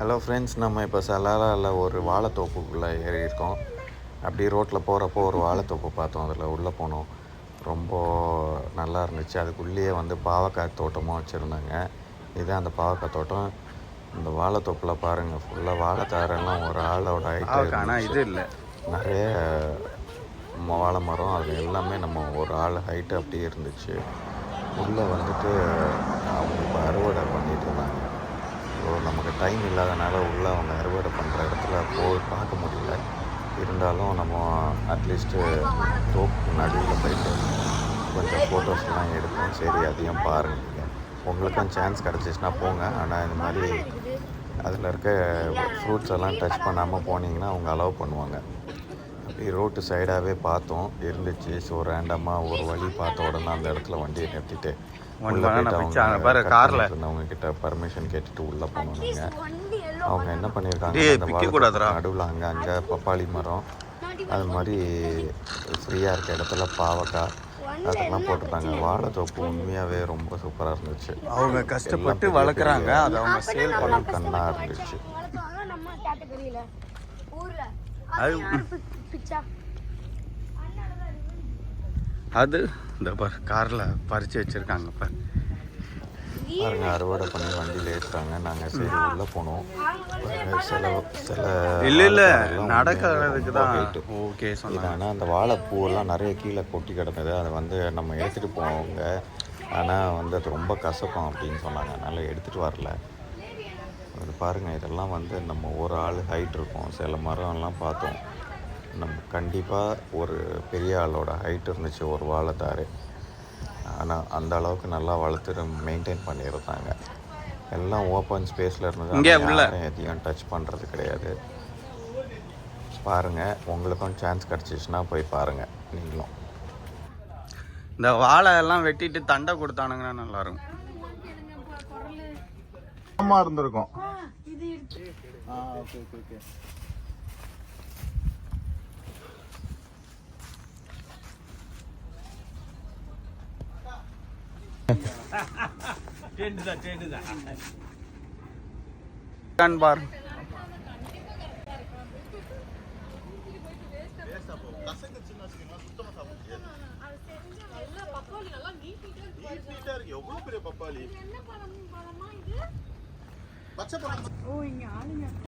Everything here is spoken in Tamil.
ஹலோ ஃப்ரெண்ட்ஸ் நம்ம இப்போ சலாலாவில் ஒரு வாழைத்தோப்புக்குள்ளே ஏறி இருக்கோம் அப்படியே ரோட்டில் போகிறப்போ ஒரு வாழைத்தோப்பு பார்த்தோம். அதில் உள்ளே போனோம். ரொம்ப நல்லா இருந்துச்சு. அதுக்குள்ளேயே வந்து பாவக்காய் தோட்டமும் வச்சுருந்தாங்க. இதுதான் அந்த பாவக்காய் தோட்டம். இந்த வாழைத்தோப்பில் பாருங்கள் ஃபுல்லாக வாழைத்தாரெல்லாம் ஒரு ஆளோட ஆனால் ஹைட்டு இது இல்லை. நிறைய வாழை மரம் அது எல்லாமே நம்ம ஒரு ஆள் ஹைட்டு அப்படியே இருந்துச்சு. உள்ளே வந்துட்டு அவங்க இப்போ அறுவடை பண்ணிட்டு இருந்தாங்க. ஸோ நமக்கு டைம் இல்லாதனால உள்ளே அவங்க அறுவடை பண்ணுற இடத்துல போய் பார்க்க முடியல. இருந்தாலும் நம்ம அட்லீஸ்ட்டு தோப்பு நடுவில் போயிட்டு கொஞ்சம் ஃபோட்டோஸ்லாம் எடுப்போம். சரி அதையும் பாருங்க. உங்களுக்கும் சான்ஸ் கிடச்சிச்சின்னா போங்க. ஆனால் இந்த மாதிரி அதில் இருக்க ஃப்ரூட்ஸ் எல்லாம் டச் பண்ணாமல் போனீங்கன்னா அவங்க அலோவ் பண்ணுவாங்க. ரோட்டு சைடாகவே பார்த்தோம். இருந்துச்சு. ஸோ ரேண்டமாக ஒரு வழி பார்த்த உடனே அந்த இடத்துல வண்டியை நிறுத்திட்டு. பண்ணிட்டு இருந்தவங்க கிட்ட பர்மிஷன் கேட்டுட்டு உள்ளே போனோம் நாங்கள் அவங்க என்ன பண்ணியிருக்காங்க. நடுவில் அங்கே அங்கே பப்பாளி மரம். அது மாதிரி ஃப்ரீயாக இருக்க இடத்துல பாவக்காய். அதெல்லாம் போட்டிருந்தாங்க. வாழைத்தோப்பு உண்மையாகவே ரொம்ப சூப்பராக இருந்துச்சு. அவங்க கஷ்டப்பட்டு வளர்க்குறாங்க. அதை அவங்க சேல் பண்ண கண்ணாக இருந்துச்சு. அது அது இந்த பார் காரில் பறித்து வச்சுருக்காங்க பார். பாருங்க அறுவடை பண்ணி வண்டியில் ஏற்றுறாங்க நாங்கள் சரி உள்ளே போனோம். சில சில இல்லை இல்லை நடக்கிறதுக்கு தான். ஓகே சொன்னாங்க. ஆனால் அந்த வாழைப்பூவெல்லாம் நிறைய கீழே கொட்டி கிடந்தது. அதை வந்து நம்ம எடுத்துகிட்டு போனவங்க. ஆனால் வந்து அது ரொம்ப கசக்கும் அப்படின்னு சொன்னாங்க. அதனால் எடுத்துகிட்டு வரல. அது பாருங்கள் இதெல்லாம் வந்து நம்ம ஒரு ஆள் ஹைட் இருக்கும். சில மரம்லாம் பார்த்தோம். நம்ம கண்டிப்பாக ஒரு பெரிய ஆளோட ஹைட் இருந்துச்சு ஒரு வாழைத்தாரு. ஆனால் அந்த அளவுக்கு நல்லா வளர்த்து மெயின்டைன் பண்ணியிருந்தாங்க. எல்லாம் ஓப்பன் ஸ்பேஸில் இருந்தது. எதையும் டச் பண்ணுறது கிடையாது. பாருங்கள் உங்களுக்கும் சான்ஸ் கிடச்சிச்சின்னா போய் பாருங்கள் நீங்களும். இந்த வாழை எல்லாம் வெட்டிட்டு தண்டை கொடுத்தானுங்கன்னா நல்லா இருக்கும். அம்மா இருந்திருக்கும். பாரு எவ்வளவு பெரிய பப்பாளி